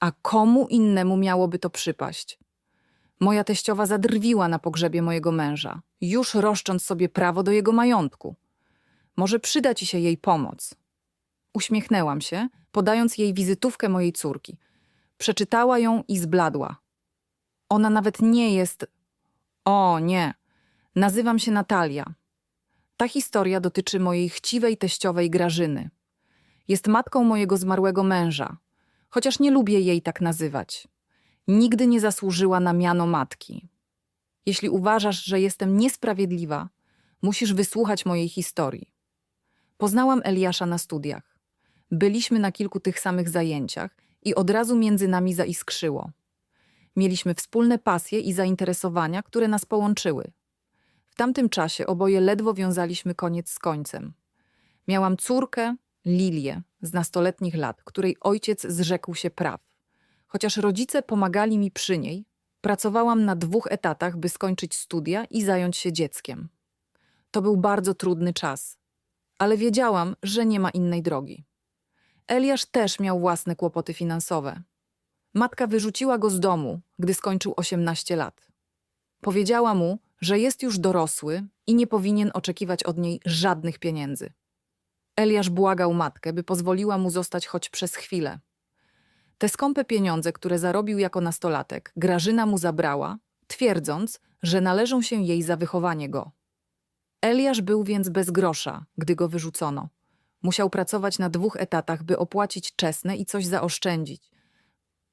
A komu innemu miałoby to przypaść? Moja teściowa zadrwiła na pogrzebie mojego męża, już roszcząc sobie prawo do jego majątku. Może przyda ci się jej pomoc. Uśmiechnęłam się, podając jej wizytówkę mojej córki. Przeczytała ją i zbladła. Ona nawet nie jest. O, nie. Nazywam się Natalia. Ta historia dotyczy mojej chciwej teściowej Grażyny. Jest matką mojego zmarłego męża, chociaż nie lubię jej tak nazywać. Nigdy nie zasłużyła na miano matki. Jeśli uważasz, że jestem niesprawiedliwa, musisz wysłuchać mojej historii. Poznałam Eliasza na studiach. Byliśmy na kilku tych samych zajęciach i od razu między nami zaiskrzyło. Mieliśmy wspólne pasje i zainteresowania, które nas połączyły. W tamtym czasie oboje ledwo wiązaliśmy koniec z końcem. Miałam córkę, Lilię, z nastoletnich lat, której ojciec zrzekł się praw. Chociaż rodzice pomagali mi przy niej, pracowałam na dwóch etatach, by skończyć studia i zająć się dzieckiem. To był bardzo trudny czas, ale wiedziałam, że nie ma innej drogi. Eliasz też miał własne kłopoty finansowe. Matka wyrzuciła go z domu, gdy skończył 18 lat. Powiedziała mu, że jest już dorosły i nie powinien oczekiwać od niej żadnych pieniędzy. Eliasz błagał matkę, by pozwoliła mu zostać choć przez chwilę. Te skąpe pieniądze, które zarobił jako nastolatek, Grażyna mu zabrała, twierdząc, że należą się jej za wychowanie go. Eliasz był więc bez grosza, gdy go wyrzucono. Musiał pracować na dwóch etatach, by opłacić czesne i coś zaoszczędzić.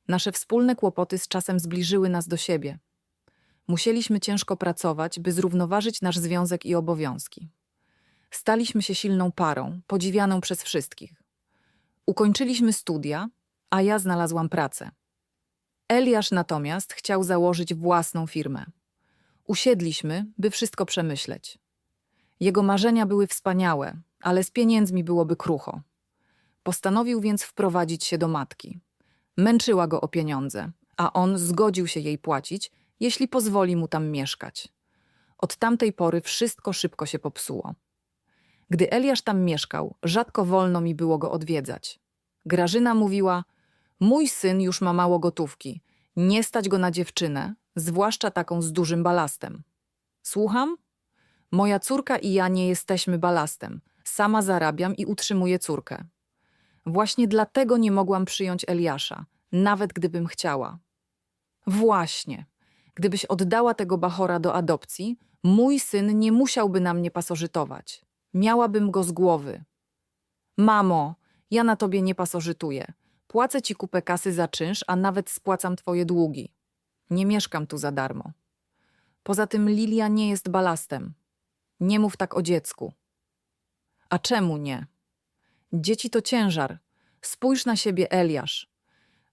Nasze wspólne kłopoty z czasem zbliżyły nas do siebie. Musieliśmy ciężko pracować, by zrównoważyć nasz związek i obowiązki. Staliśmy się silną parą, podziwianą przez wszystkich. Ukończyliśmy studia, a ja znalazłam pracę. Eliasz natomiast chciał założyć własną firmę. Usiedliśmy, by wszystko przemyśleć. Jego marzenia były wspaniałe, ale z pieniędzmi byłoby krucho. Postanowił więc wprowadzić się do matki. Męczyła go o pieniądze, a on zgodził się jej płacić, jeśli pozwoli mu tam mieszkać. Od tamtej pory wszystko szybko się popsuło. Gdy Eliasz tam mieszkał, rzadko wolno mi było go odwiedzać. Grażyna mówiła: Mój syn już ma mało gotówki, nie stać go na dziewczynę, zwłaszcza taką z dużym balastem. Słucham? Moja córka i ja nie jesteśmy balastem. Sama zarabiam i utrzymuję córkę. Właśnie dlatego nie mogłam przyjąć Eliasza, nawet gdybym chciała. Właśnie. Gdybyś oddała tego bachora do adopcji, mój syn nie musiałby na mnie pasożytować. Miałabym go z głowy. Mamo, ja na tobie nie pasożytuję. Płacę ci kupę kasy za czynsz, a nawet spłacam twoje długi. Nie mieszkam tu za darmo. Poza tym Lilia nie jest balastem. Nie mów tak o dziecku. A czemu nie? Dzieci to ciężar. Spójrz na siebie, Eliasz.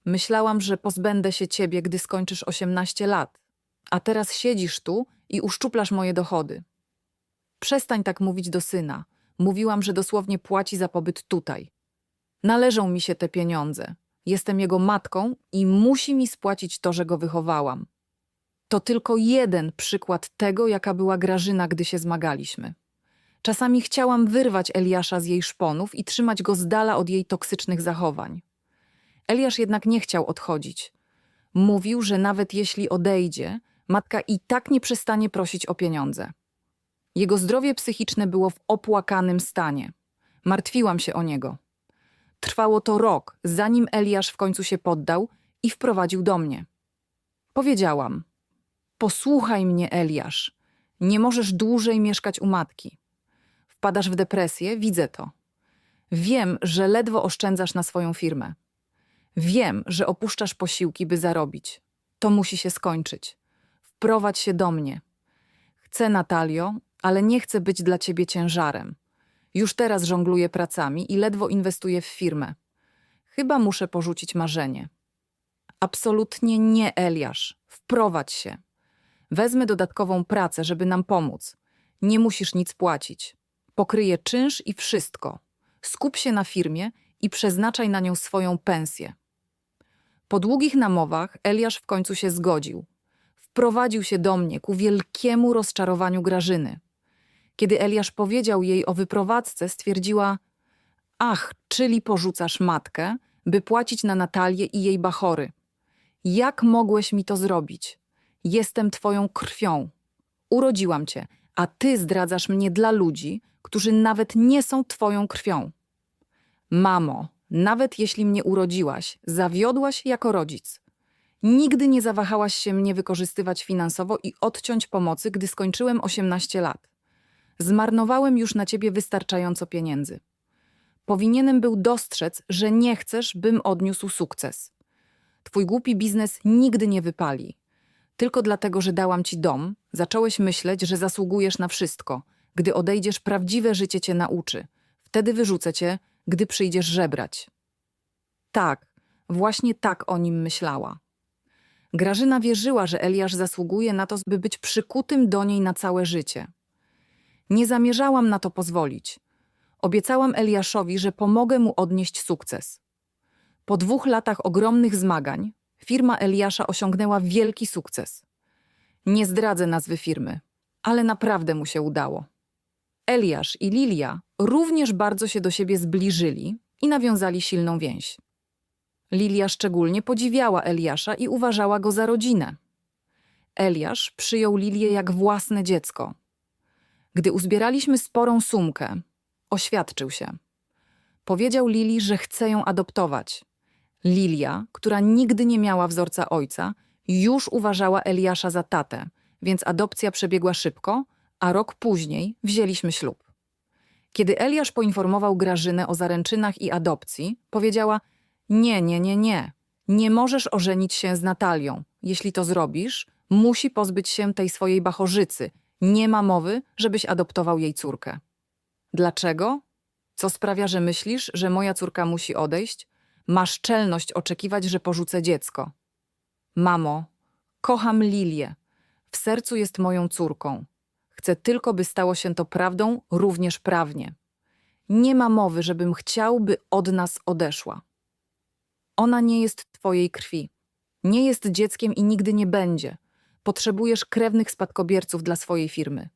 Myślałam, że pozbędę się ciebie, gdy skończysz 18 lat. A teraz siedzisz tu i uszczuplasz moje dochody. Przestań tak mówić do syna. Mówiłam, że dosłownie płaci za pobyt tutaj. Należą mi się te pieniądze. Jestem jego matką i musi mi spłacić to, że go wychowałam. To tylko jeden przykład tego, jaka była Grażyna, gdy się zmagaliśmy. Czasami chciałam wyrwać Eliasza z jej szponów i trzymać go z dala od jej toksycznych zachowań. Eliasz jednak nie chciał odchodzić. Mówił, że nawet jeśli odejdzie, matka i tak nie przestanie prosić o pieniądze. Jego zdrowie psychiczne było w opłakanym stanie. Martwiłam się o niego. Trwało to rok, zanim Eliasz w końcu się poddał i wprowadził do mnie. Powiedziałam: Posłuchaj mnie, Eliasz. Nie możesz dłużej mieszkać u matki. Wpadasz w depresję, widzę to. Wiem, że ledwo oszczędzasz na swoją firmę. Wiem, że opuszczasz posiłki, by zarobić. To musi się skończyć. Wprowadź się do mnie. Chcę, Natalio, ale nie chcę być dla ciebie ciężarem. Już teraz żongluję pracami i ledwo inwestuję w firmę. Chyba muszę porzucić marzenie. Absolutnie nie, Eliasz. Wprowadź się. Wezmę dodatkową pracę, żeby nam pomóc. Nie musisz nic płacić. Pokryję czynsz i wszystko. Skup się na firmie i przeznaczaj na nią swoją pensję. Po długich namowach Eliasz w końcu się zgodził. Wprowadził się do mnie ku wielkiemu rozczarowaniu Grażyny. Kiedy Eliasz powiedział jej o wyprowadzce, stwierdziła: Ach, czyli porzucasz matkę, by płacić na Natalię i jej bachory. Jak mogłeś mi to zrobić? Jestem twoją krwią. Urodziłam cię, a ty zdradzasz mnie dla ludzi, którzy nawet nie są twoją krwią. Mamo, nawet jeśli mnie urodziłaś, zawiodłaś jako rodzic. Nigdy nie zawahałaś się mnie wykorzystywać finansowo i odciąć pomocy, gdy skończyłem 18 lat. Zmarnowałem już na ciebie wystarczająco pieniędzy. Powinienem był dostrzec, że nie chcesz, bym odniósł sukces. Twój głupi biznes nigdy nie wypali. Tylko dlatego, że dałam ci dom, zacząłeś myśleć, że zasługujesz na wszystko. Gdy odejdziesz, prawdziwe życie cię nauczy. Wtedy wyrzucę cię, gdy przyjdziesz żebrać. Tak, właśnie tak o nim myślała. Grażyna wierzyła, że Eliasz zasługuje na to, by być przykutym do niej na całe życie. Nie zamierzałam na to pozwolić. Obiecałam Eliaszowi, że pomogę mu odnieść sukces. Po dwóch latach ogromnych zmagań firma Eliasza osiągnęła wielki sukces. Nie zdradzę nazwy firmy, ale naprawdę mu się udało. Eliasz i Lilia również bardzo się do siebie zbliżyli i nawiązali silną więź. Lilia szczególnie podziwiała Eliasza i uważała go za rodzinę. Eliasz przyjął Lilię jak własne dziecko. Gdy uzbieraliśmy sporą sumkę, oświadczył się. Powiedział Lili, że chce ją adoptować. Lilia, która nigdy nie miała wzorca ojca, już uważała Eliasza za tatę, więc adopcja przebiegła szybko, a rok później wzięliśmy ślub. Kiedy Eliasz poinformował Grażynę o zaręczynach i adopcji, powiedziała: Nie, nie, nie, nie. Nie możesz ożenić się z Natalią. Jeśli to zrobisz, musi pozbyć się tej swojej bachorzycy. Nie ma mowy, żebyś adoptował jej córkę. Dlaczego? Co sprawia, że myślisz, że moja córka musi odejść? Masz czelność oczekiwać, że porzucę dziecko. Mamo, kocham Lilię. W sercu jest moją córką. Chcę tylko, by stało się to prawdą również prawnie. Nie ma mowy, żebym chciał, by od nas odeszła. Ona nie jest twojej krwi. Nie jest dzieckiem i nigdy nie będzie. Potrzebujesz krewnych spadkobierców dla swojej firmy.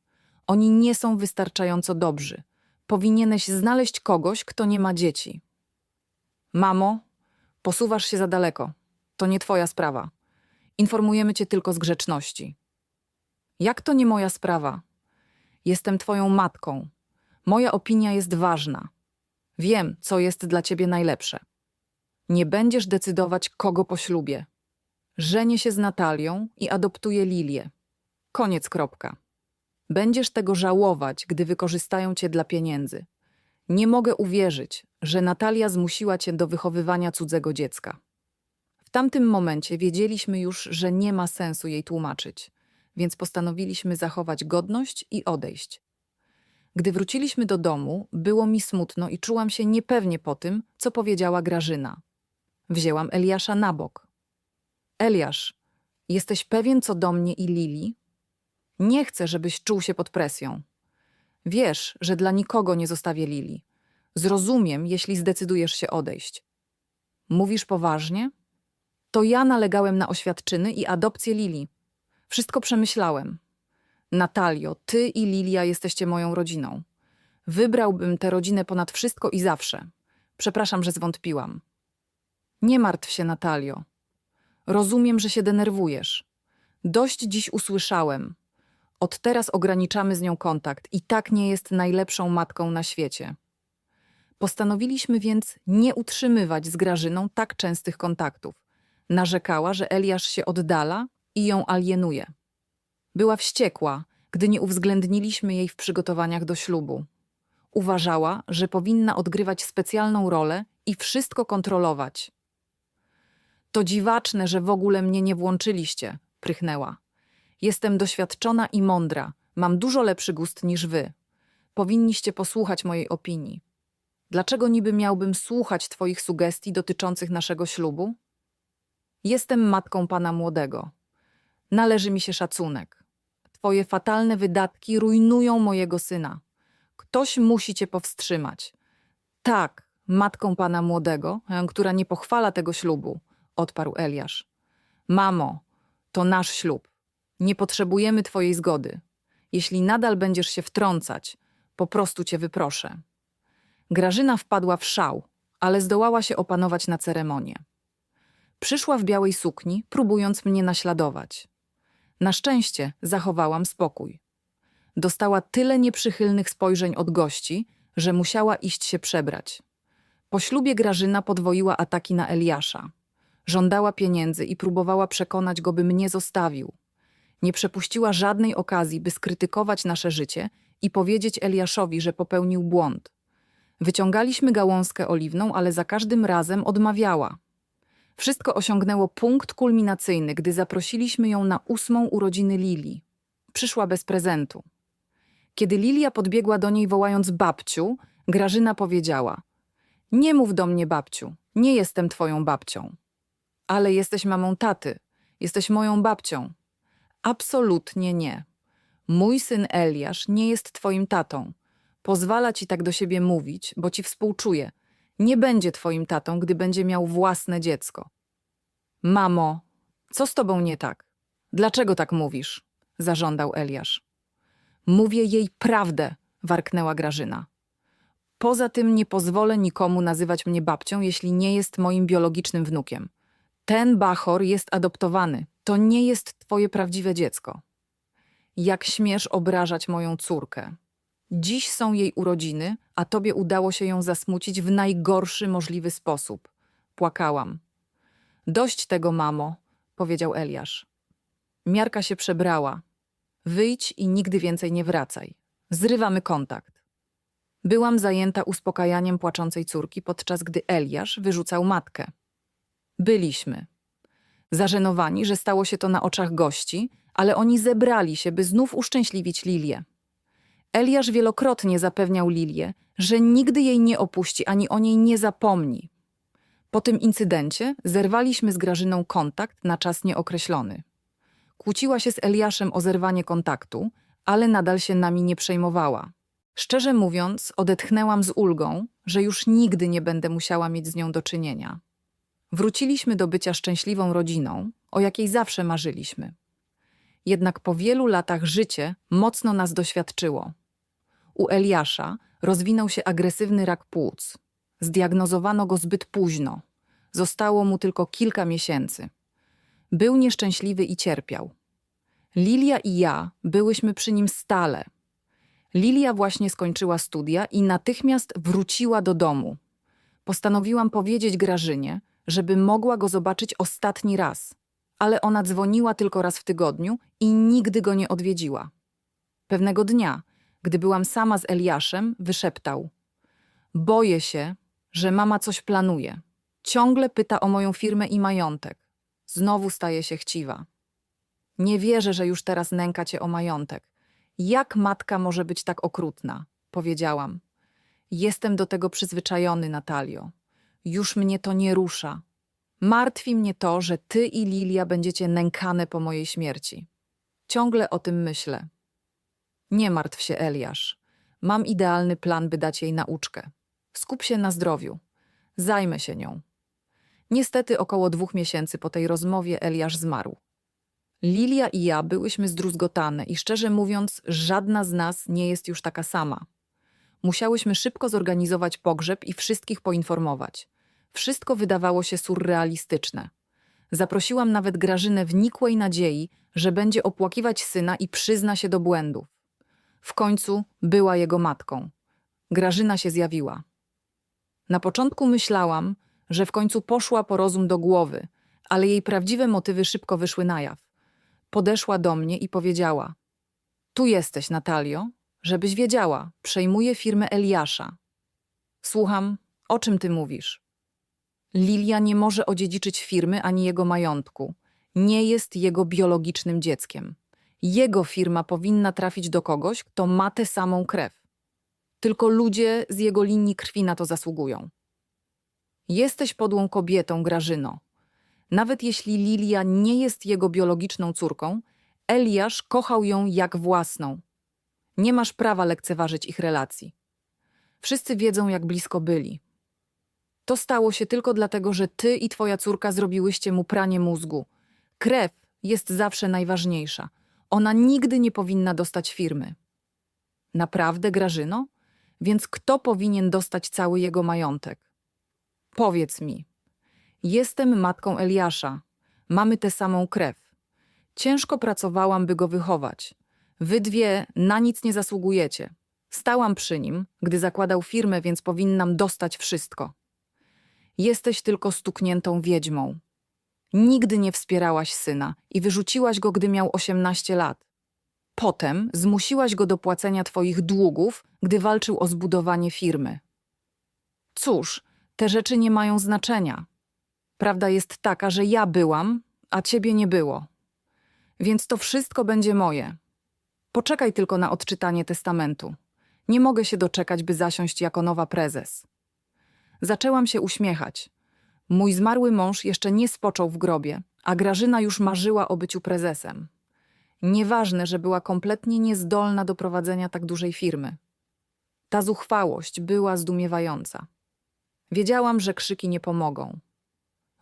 Oni nie są wystarczająco dobrzy. Powinieneś znaleźć kogoś, kto nie ma dzieci. Mamo, posuwasz się za daleko. To nie twoja sprawa. Informujemy cię tylko z grzeczności. Jak to nie moja sprawa? Jestem twoją matką. Moja opinia jest ważna. Wiem, co jest dla ciebie najlepsze. Nie będziesz decydować, kogo poślubię. Żenię się z Natalią i adoptuję Lilię. Koniec kropka. Będziesz tego żałować, gdy wykorzystają cię dla pieniędzy. Nie mogę uwierzyć, że Natalia zmusiła cię do wychowywania cudzego dziecka. W tamtym momencie wiedzieliśmy już, że nie ma sensu jej tłumaczyć, więc postanowiliśmy zachować godność i odejść. Gdy wróciliśmy do domu, było mi smutno i czułam się niepewnie po tym, co powiedziała Grażyna. Wzięłam Eliasza na bok. Eliasz, jesteś pewien co do mnie i Lili? Nie chcę, żebyś czuł się pod presją. Wiesz, że dla nikogo nie zostawię Lili. Zrozumiem, jeśli zdecydujesz się odejść. Mówisz poważnie? To ja nalegałem na oświadczyny i adopcję Lili. Wszystko przemyślałem. Natalio, ty i Lilia jesteście moją rodziną. Wybrałbym tę rodzinę ponad wszystko i zawsze. Przepraszam, że zwątpiłam. Nie martw się, Natalio. Rozumiem, że się denerwujesz. Dość dziś usłyszałem. Od teraz ograniczamy z nią kontakt i tak nie jest najlepszą matką na świecie. Postanowiliśmy więc nie utrzymywać z Grażyną tak częstych kontaktów. Narzekała, że Eliasz się oddala i ją alienuje. Była wściekła, gdy nie uwzględniliśmy jej w przygotowaniach do ślubu. Uważała, że powinna odgrywać specjalną rolę i wszystko kontrolować. To dziwaczne, że w ogóle mnie nie włączyliście, prychnęła. Jestem doświadczona i mądra, mam dużo lepszy gust niż wy. Powinniście posłuchać mojej opinii. Dlaczego niby miałbym słuchać twoich sugestii dotyczących naszego ślubu? Jestem matką pana młodego. Należy mi się szacunek. Twoje fatalne wydatki rujnują mojego syna. Ktoś musi cię powstrzymać. Tak, matką pana młodego, e, która nie pochwala tego ślubu, odparł Eliasz. Mamo, to nasz ślub. Nie potrzebujemy twojej zgody. Jeśli nadal będziesz się wtrącać, po prostu cię wyproszę. Grażyna wpadła w szał, ale zdołała się opanować na ceremonię. Przyszła w białej sukni, próbując mnie naśladować. Na szczęście zachowałam spokój. Dostała tyle nieprzychylnych spojrzeń od gości, że musiała iść się przebrać. Po ślubie Grażyna podwoiła ataki na Eliasza. Żądała pieniędzy i próbowała przekonać go, by mnie zostawił. Nie przepuściła żadnej okazji, by skrytykować nasze życie i powiedzieć Eliaszowi, że popełnił błąd. Wyciągaliśmy gałązkę oliwną, ale za każdym razem odmawiała. Wszystko osiągnęło punkt kulminacyjny, gdy zaprosiliśmy ją na ósmą urodziny Lili. Przyszła bez prezentu. Kiedy Lilia podbiegła do niej wołając babciu, Grażyna powiedziała: Nie mów do mnie babciu, nie jestem twoją babcią. Ale jesteś mamą taty, jesteś moją babcią. Absolutnie nie. Mój syn Eliasz nie jest twoim tatą. Pozwala ci tak do siebie mówić, bo ci współczuje. Nie będzie twoim tatą, gdy będzie miał własne dziecko. Mamo, co z tobą nie tak? Dlaczego tak mówisz? zażądał Eliasz. Mówię jej prawdę, warknęła Grażyna. Poza tym nie pozwolę nikomu nazywać mnie babcią, jeśli nie jest moim biologicznym wnukiem. Ten bachor jest adoptowany. To nie jest twoje prawdziwe dziecko. Jak śmiesz obrażać moją córkę? Dziś są jej urodziny, a tobie udało się ją zasmucić w najgorszy możliwy sposób. Płakałam. Dość tego, mamo, powiedział Eliasz. Miarka się przebrała. Wyjdź i nigdy więcej nie wracaj. Zrywamy kontakt. Byłam zajęta uspokajaniem płaczącej córki, podczas gdy Eliasz wyrzucał matkę. Byliśmy. Zażenowani, że stało się to na oczach gości, ale oni zebrali się, by znów uszczęśliwić Lilię. Eliasz wielokrotnie zapewniał Lilię, że nigdy jej nie opuści ani o niej nie zapomni. Po tym incydencie zerwaliśmy z Grażyną kontakt na czas nieokreślony. Kłóciła się z Eliaszem o zerwanie kontaktu, ale nadal się nami nie przejmowała. Szczerze mówiąc, odetchnęłam z ulgą, że już nigdy nie będę musiała mieć z nią do czynienia. Wróciliśmy do bycia szczęśliwą rodziną, o jakiej zawsze marzyliśmy. Jednak po wielu latach życie mocno nas doświadczyło. U Eliasza rozwinął się agresywny rak płuc. Zdiagnozowano go zbyt późno. Zostało mu tylko kilka miesięcy. Był nieszczęśliwy i cierpiał. Lilia i ja byłyśmy przy nim stale. Lilia właśnie skończyła studia i natychmiast wróciła do domu. Postanowiłam powiedzieć Grażynie, żeby mogła go zobaczyć ostatni raz, ale ona dzwoniła tylko raz w tygodniu i nigdy go nie odwiedziła. Pewnego dnia, gdy byłam sama z Eliaszem, wyszeptał: Boję się, że mama coś planuje. Ciągle pyta o moją firmę i majątek. Znowu staje się chciwa. Nie wierzę, że już teraz nęka cię o majątek. Jak matka może być tak okrutna? Powiedziałam. Jestem do tego przyzwyczajony, Natalio. Już mnie to nie rusza. Martwi mnie to, że ty i Lilia będziecie nękane po mojej śmierci. Ciągle o tym myślę. Nie martw się, Eliasz. Mam idealny plan, by dać jej nauczkę. Skup się na zdrowiu. Zajmę się nią. Niestety około dwóch miesięcy po tej rozmowie Eliasz zmarł. Lilia i ja byłyśmy zdruzgotane i szczerze mówiąc, żadna z nas nie jest już taka sama. Musiałyśmy szybko zorganizować pogrzeb i wszystkich poinformować. Wszystko wydawało się surrealistyczne. Zaprosiłam nawet Grażynę w nikłej nadziei, że będzie opłakiwać syna i przyzna się do błędów. W końcu była jego matką. Grażyna się zjawiła. Na początku myślałam, że w końcu poszła po rozum do głowy, ale jej prawdziwe motywy szybko wyszły na jaw. Podeszła do mnie i powiedziała: Tu jesteś, Natalio, żebyś wiedziała, przejmuję firmę Eliasza. Słucham, o czym ty mówisz? Lilia nie może odziedziczyć firmy ani jego majątku. Nie jest jego biologicznym dzieckiem. Jego firma powinna trafić do kogoś, kto ma tę samą krew. Tylko ludzie z jego linii krwi na to zasługują. Jesteś podłą kobietą, Grażyno. Nawet jeśli Lilia nie jest jego biologiczną córką, Eliasz kochał ją jak własną. Nie masz prawa lekceważyć ich relacji. Wszyscy wiedzą, jak blisko byli. To stało się tylko dlatego, że ty i twoja córka zrobiłyście mu pranie mózgu. Krew jest zawsze najważniejsza. Ona nigdy nie powinna dostać firmy. Naprawdę, Grażyno? Więc kto powinien dostać cały jego majątek? Powiedz mi. Jestem matką Eliasza. Mamy tę samą krew. Ciężko pracowałam, by go wychować. Wy dwie na nic nie zasługujecie. Stałam przy nim, gdy zakładał firmę, więc powinnam dostać wszystko. Jesteś tylko stukniętą wiedźmą. Nigdy nie wspierałaś syna i wyrzuciłaś go, gdy miał 18 lat. Potem zmusiłaś go do płacenia twoich długów, gdy walczył o zbudowanie firmy. Cóż, te rzeczy nie mają znaczenia. Prawda jest taka, że ja byłam, a ciebie nie było. Więc to wszystko będzie moje. Poczekaj tylko na odczytanie testamentu. Nie mogę się doczekać, by zasiąść jako nowa prezes. Zaczęłam się uśmiechać. Mój zmarły mąż jeszcze nie spoczął w grobie, a Grażyna już marzyła o byciu prezesem. Nieważne, że była kompletnie niezdolna do prowadzenia tak dużej firmy. Ta zuchwałość była zdumiewająca. Wiedziałam, że krzyki nie pomogą.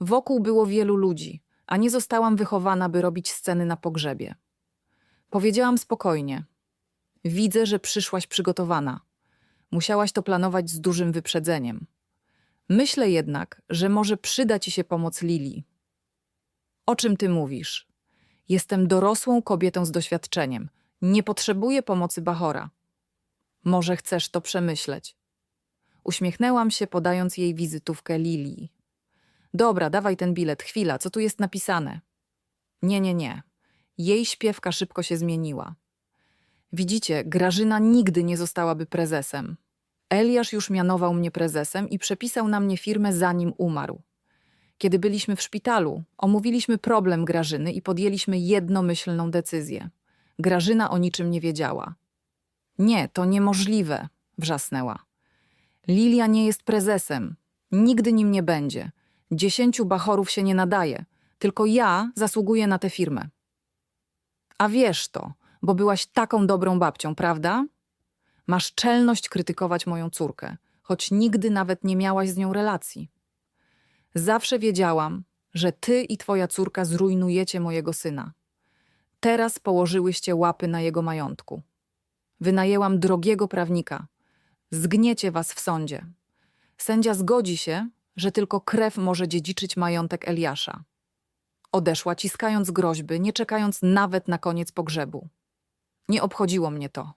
Wokół było wielu ludzi, a nie zostałam wychowana, by robić sceny na pogrzebie. Powiedziałam spokojnie: Widzę, że przyszłaś przygotowana. Musiałaś to planować z dużym wyprzedzeniem. Myślę jednak, że może przyda ci się pomoc Lili. O czym ty mówisz? Jestem dorosłą kobietą z doświadczeniem. Nie potrzebuję pomocy Bachora. Może chcesz to przemyśleć. Uśmiechnęłam się, podając jej wizytówkę Lilii. Dobra, dawaj ten bilet. Chwila, co tu jest napisane? Nie, nie, nie. Jej śpiewka szybko się zmieniła. Widzicie, Grażyna nigdy nie zostałaby prezesem. Eliasz już mianował mnie prezesem i przepisał na mnie firmę zanim umarł. Kiedy byliśmy w szpitalu, omówiliśmy problem Grażyny i podjęliśmy jednomyślną decyzję. Grażyna o niczym nie wiedziała. Nie, to niemożliwe, wrzasnęła. Lilia nie jest prezesem. Nigdy nim nie będzie. Dziesięciu bachorów się nie nadaje. Tylko ja zasługuję na tę firmę. A wiesz to, bo byłaś taką dobrą babcią, prawda? Masz czelność krytykować moją córkę, choć nigdy nawet nie miałaś z nią relacji. Zawsze wiedziałam, że ty i twoja córka zrujnujecie mojego syna. Teraz położyłyście łapy na jego majątku. Wynajęłam drogiego prawnika. Zgniecie was w sądzie. Sędzia zgodzi się, że tylko krew może dziedziczyć majątek Eliasza. Odeszła ciskając groźby, nie czekając nawet na koniec pogrzebu. Nie obchodziło mnie to.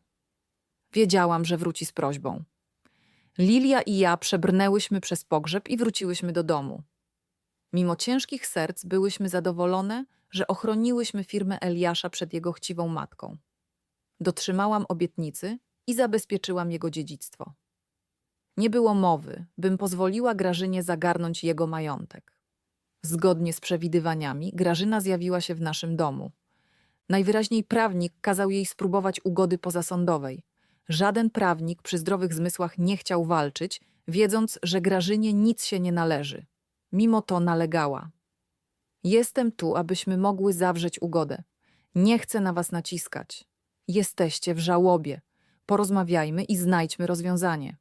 Wiedziałam, że wróci z prośbą. Lilia i ja przebrnęłyśmy przez pogrzeb i wróciłyśmy do domu. Mimo ciężkich serc byłyśmy zadowolone, że ochroniłyśmy firmę Eliasza przed jego chciwą matką. Dotrzymałam obietnicy i zabezpieczyłam jego dziedzictwo. Nie było mowy, bym pozwoliła Grażynie zagarnąć jego majątek. Zgodnie z przewidywaniami, Grażyna zjawiła się w naszym domu. Najwyraźniej prawnik kazał jej spróbować ugody pozasądowej. Żaden prawnik przy zdrowych zmysłach nie chciał walczyć, wiedząc, że Grażynie nic się nie należy. Mimo to nalegała. Jestem tu, abyśmy mogły zawrzeć ugodę. Nie chcę na was naciskać. Jesteście w żałobie. Porozmawiajmy i znajdźmy rozwiązanie.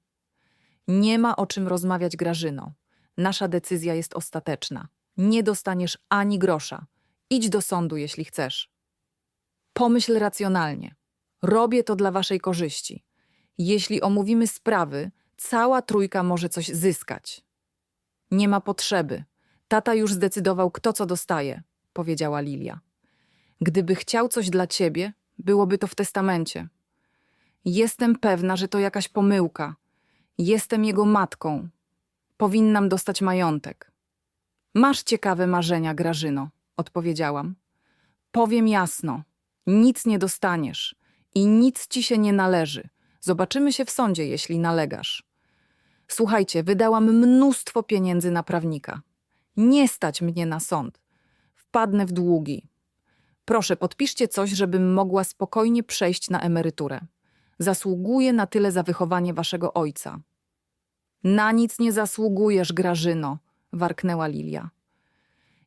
Nie ma o czym rozmawiać, Grażyno. Nasza decyzja jest ostateczna. Nie dostaniesz ani grosza. Idź do sądu, jeśli chcesz. Pomyśl racjonalnie. Robię to dla waszej korzyści. Jeśli omówimy sprawy, cała trójka może coś zyskać. Nie ma potrzeby. Tata już zdecydował, kto co dostaje, powiedziała Lilia. Gdyby chciał coś dla ciebie, byłoby to w testamencie. Jestem pewna, że to jakaś pomyłka. Jestem jego matką. Powinnam dostać majątek. Masz ciekawe marzenia, Grażyno, odpowiedziałam. Powiem jasno, nic nie dostaniesz i nic ci się nie należy. Zobaczymy się w sądzie, jeśli nalegasz. Słuchajcie, wydałam mnóstwo pieniędzy na prawnika. Nie stać mnie na sąd. Wpadnę w długi. Proszę, podpiszcie coś, żebym mogła spokojnie przejść na emeryturę. Zasługuję na tyle za wychowanie waszego ojca. Na nic nie zasługujesz, Grażyno, warknęła Lilia.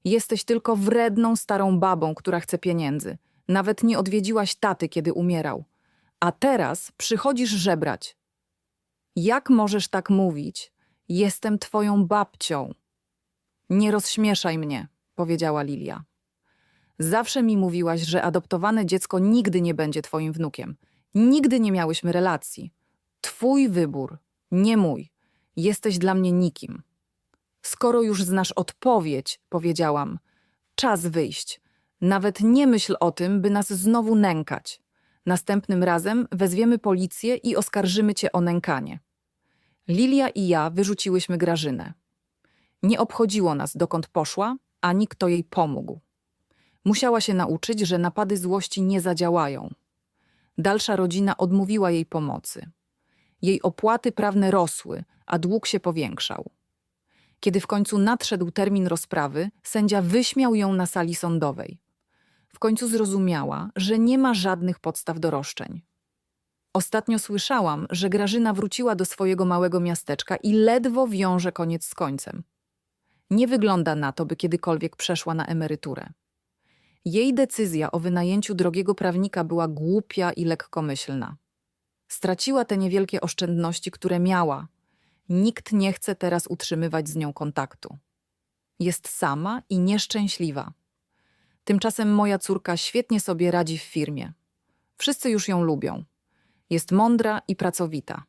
Jesteś tylko wredną starą babą, która chce pieniędzy. Nawet nie odwiedziłaś taty, kiedy umierał. A teraz przychodzisz żebrać. Jak możesz tak mówić? Jestem twoją babcią. Nie rozśmieszaj mnie, powiedziała Lilia. Zawsze mi mówiłaś, że adoptowane dziecko nigdy nie będzie twoim wnukiem. Nigdy nie miałyśmy relacji. Twój wybór, nie mój. Jesteś dla mnie nikim. Skoro już znasz odpowiedź, powiedziałam, czas wyjść. Nawet nie myśl o tym, by nas znowu nękać. Następnym razem wezwiemy policję i oskarżymy cię o nękanie. Lilia i ja wyrzuciłyśmy Grażynę. Nie obchodziło nas, dokąd poszła, ani kto jej pomógł. Musiała się nauczyć, że napady złości nie zadziałają. Dalsza rodzina odmówiła jej pomocy. Jej opłaty prawne rosły, a dług się powiększał. Kiedy w końcu nadszedł termin rozprawy, sędzia wyśmiał ją na sali sądowej. W końcu zrozumiała, że nie ma żadnych podstaw do roszczeń. Ostatnio słyszałam, że Grażyna wróciła do swojego małego miasteczka i ledwo wiąże koniec z końcem. Nie wygląda na to, by kiedykolwiek przeszła na emeryturę. Jej decyzja o wynajęciu drogiego prawnika była głupia i lekkomyślna. Straciła te niewielkie oszczędności, które miała. Nikt nie chce teraz utrzymywać z nią kontaktu. Jest sama i nieszczęśliwa. Tymczasem moja córka świetnie sobie radzi w firmie. Wszyscy już ją lubią. Jest mądra i pracowita.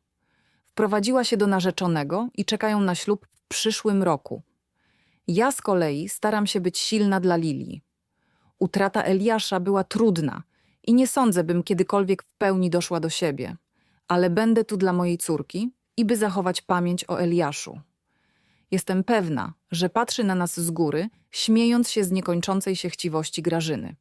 Wprowadziła się do narzeczonego i czekają na ślub w przyszłym roku. Ja z kolei staram się być silna dla Lilii. Utrata Eliasza była trudna i nie sądzę, bym kiedykolwiek w pełni doszła do siebie, ale będę tu dla mojej córki i by zachować pamięć o Eliaszu. Jestem pewna, że patrzy na nas z góry, śmiejąc się z niekończącej się chciwości Grażyny.